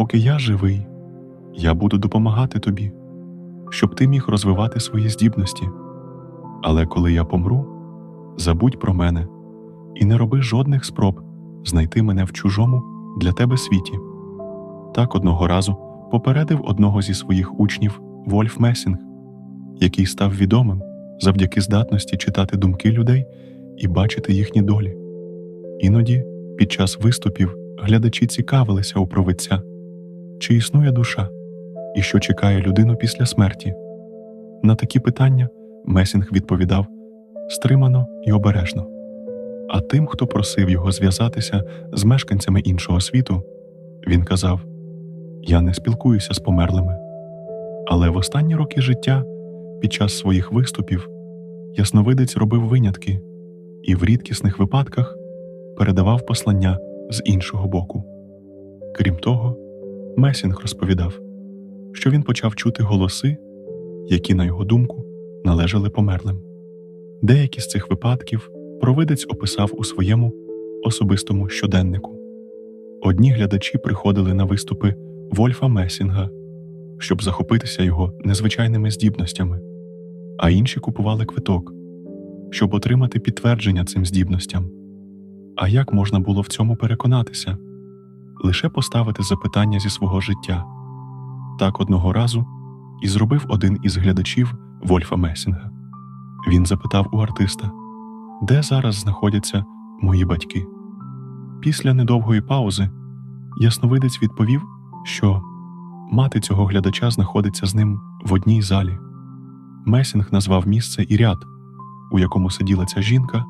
поки я живий, я буду допомагати тобі, щоб ти міг розвивати свої здібності. Але коли я помру, забудь про мене і не роби жодних спроб знайти мене в чужому для тебе світі. Так одного разу попередив одного зі своїх учнів Вольф Месінг, який став відомим завдяки здатності читати думки людей і бачити їхні долі. Іноді, під час виступів, глядачі цікавилися у провидця, чи існує душа, і що чекає людину після смерті. На такі питання Месінг відповідав стримано і обережно. А тим, хто просив його зв'язатися з мешканцями іншого світу, він казав: Я не спілкуюся з померлими. Але в останні роки життя, під час своїх виступів, ясновидець робив винятки і в рідкісних випадках передавав послання з іншого боку. Крім того, Месінг розповідав, що він почав чути голоси, які, на його думку, належали померлим. Деякі з цих випадків провидець описав у своєму особистому щоденнику. Одні глядачі приходили на виступи Вольфа Месінга, щоб захопитися його незвичайними здібностями, а інші купували квиток, щоб отримати підтвердження цим здібностям. А як можна було в цьому переконатися? Лише поставити запитання зі свого життя. Так одного разу і зробив один із глядачів Вольфа Месінга. Він запитав у артиста, де зараз знаходяться мої батьки. Після недовгої паузи ясновидець відповів, що мати цього глядача знаходиться з ним в одній залі. Месінг назвав місце і ряд, у якому сиділа ця жінка,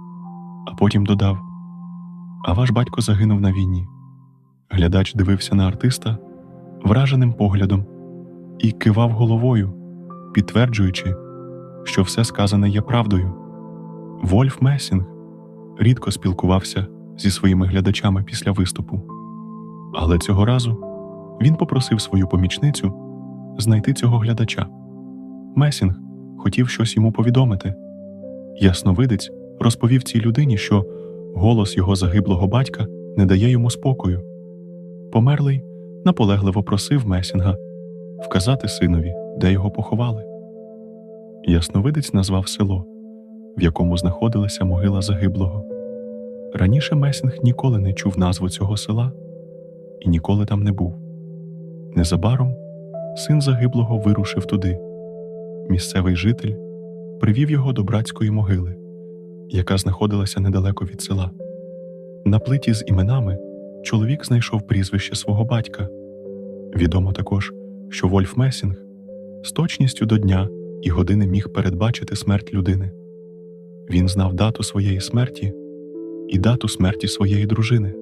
а потім додав: А ваш батько загинув на війні. Глядач дивився на артиста враженим поглядом і кивав головою, підтверджуючи, що все сказане є правдою. Вольф Месінг рідко спілкувався зі своїми глядачами після виступу, але цього разу він попросив свою помічницю знайти цього глядача. Месінг хотів щось йому повідомити. Ясновидець розповів цій людині, що голос його загиблого батька не дає йому спокою. Померлий наполегливо просив Месінга вказати синові, де його поховали. Ясновидець назвав село, в якому знаходилася могила загиблого. Раніше Месінг ніколи не чув назву цього села і ніколи там не був. Незабаром син загиблого вирушив туди. Місцевий житель привів його до братської могили, яка знаходилася недалеко від села. На плиті з іменами чоловік знайшов прізвище свого батька. Відомо також, що Вольф Месінг з точністю до дня і години міг передбачити смерть людини. Він знав дату своєї смерті і дату смерті своєї дружини.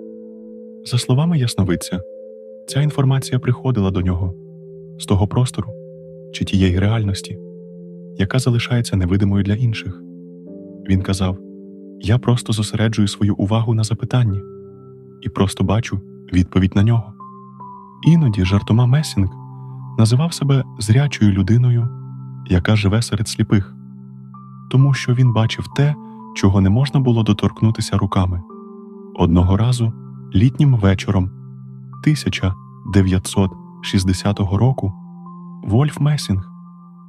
За словами Ясновидця, ця інформація приходила до нього з того простору чи тієї реальності, яка залишається невидимою для інших. Він казав: Я просто зосереджую свою увагу на запитанні і просто бачу відповідь на нього. Іноді жартома Месінг називав себе зрячою людиною, яка живе серед сліпих, тому що він бачив те, чого не можна було доторкнутися руками. Одного разу, літнім вечором 1960 року, Вольф Месінг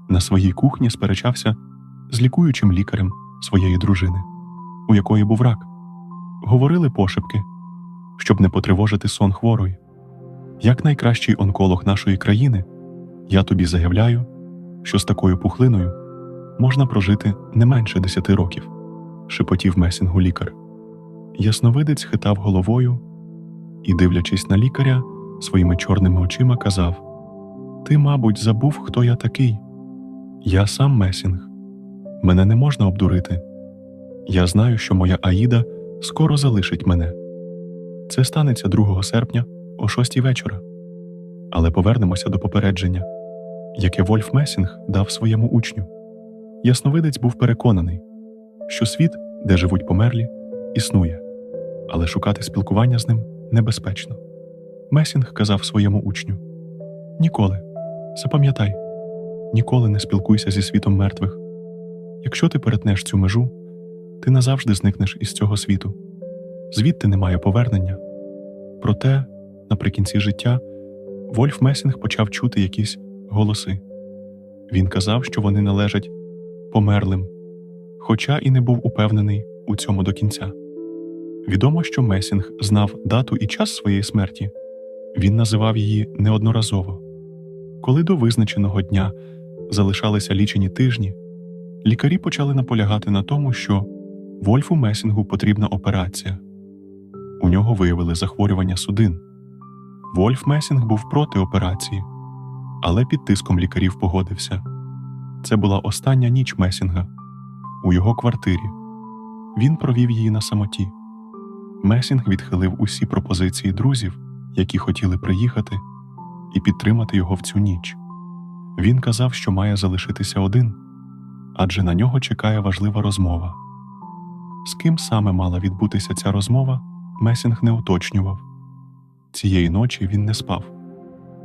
на своїй кухні сперечався з лікуючим лікарем своєї дружини, у якої був рак. Говорили пошепки, щоб не потривожити сон хворої. Як найкращий онколог нашої країни, я тобі заявляю, що з такою пухлиною можна прожити не менше десяти років, шепотів Месінгу лікар. Ясновидець хитав головою і, дивлячись на лікаря, своїми чорними очима казав: Ти, мабуть, забув, хто я такий. Я сам Месінг. Мене не можна обдурити. Я знаю, що моя Аїда скоро залишить мене. Це станеться 2 серпня о 6 вечора. Але повернемося до попередження, яке Вольф Месінг дав своєму учню. Ясновидець був переконаний, що світ, де живуть померлі, існує, але шукати спілкування з ним небезпечно. Месінг казав своєму учню: Ніколи, запам'ятай, ніколи не спілкуйся зі світом мертвих. Якщо ти перетнеш цю межу, ти назавжди зникнеш із цього світу. Звідти немає повернення. Проте, наприкінці життя, Вольф Месінг почав чути якісь голоси. Він казав, що вони належать померлим, хоча і не був упевнений у цьому до кінця. Відомо, що Месінг знав дату і час своєї смерті. Він називав її неодноразово. Коли до визначеного дня залишалися лічені тижні, лікарі почали наполягати на тому, що Вольфу Месінгу потрібна операція. У нього виявили захворювання судин. Вольф Месінг був проти операції, але під тиском лікарів погодився. Це була остання ніч Месінга у його квартирі. Він провів її на самоті. Месінг відхилив усі пропозиції друзів, які хотіли приїхати, і підтримати його в цю ніч. Він казав, що має залишитися один, адже на нього чекає важлива розмова. З ким саме мала відбутися ця розмова, Месінг не уточнював. Цієї ночі він не спав.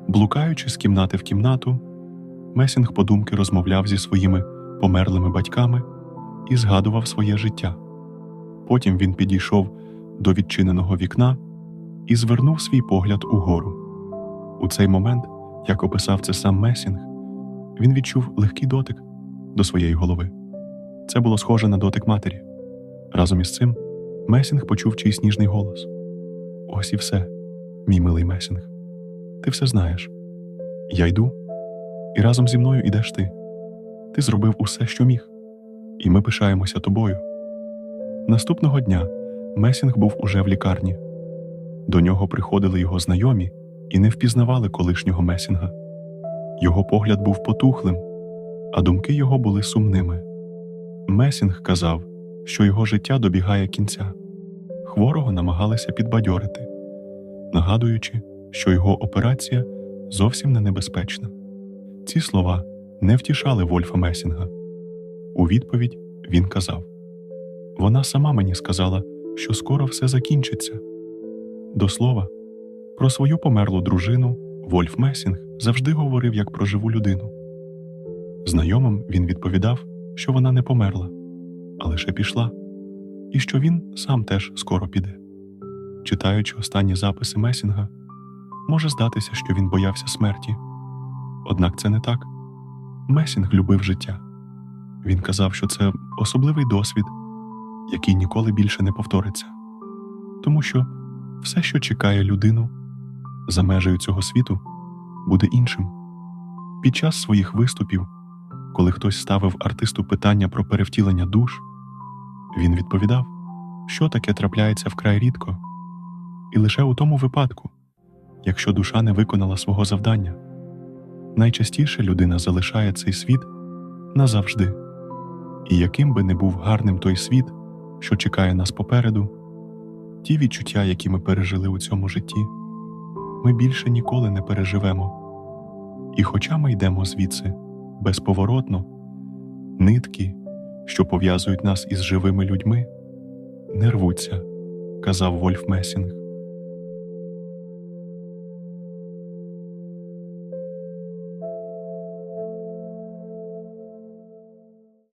Блукаючи з кімнати в кімнату, Месінг подумки розмовляв зі своїми померлими батьками і згадував своє життя. Потім він підійшов до відчиненого вікна і звернув свій погляд угору. У цей момент, як описав це сам Месінг, він відчув легкий дотик до своєї голови. Це було схоже на дотик матері. Разом із цим Месінг почув чийсь ніжний голос: Ось і все, мій милий Месінг. Ти все знаєш. Я йду, і разом зі мною ідеш ти. Ти зробив усе, що міг, і ми пишаємося тобою. Наступного дня Месінг був уже в лікарні. До нього приходили його знайомі і не впізнавали колишнього Месінга. Його погляд був потухлим, а думки його були сумними. Месінг казав, що його життя добігає кінця. Хворого намагалися підбадьорити, нагадуючи, що його операція зовсім не небезпечна. Ці слова не втішали Вольфа Месінга. У відповідь він казав: Вона сама мені сказала, що скоро все закінчиться. До слова, про свою померлу дружину Вольф Месінг завжди говорив як про живу людину. Знайомим він відповідав, що вона не померла, а лише пішла, і що він сам теж скоро піде. Читаючи останні записи Месінга, може здатися, що він боявся смерті. Однак це не так. Месінг любив життя. Він казав, що це особливий досвід, який ніколи більше не повториться, тому що все, що чекає людину за межею цього світу, буде іншим. Під час своїх виступів, коли хтось ставив артисту питання про перевтілення душ, він відповідав, що таке трапляється вкрай рідко, і лише у тому випадку, якщо душа не виконала свого завдання. Найчастіше людина залишає цей світ назавжди, і яким би не був гарним той світ, що чекає нас попереду, ті відчуття, які ми пережили у цьому житті, ми більше ніколи не переживемо. І хоча ми йдемо звідси безповоротно, нитки, що пов'язують нас із живими людьми, не рвуться, казав Вольф Месінг.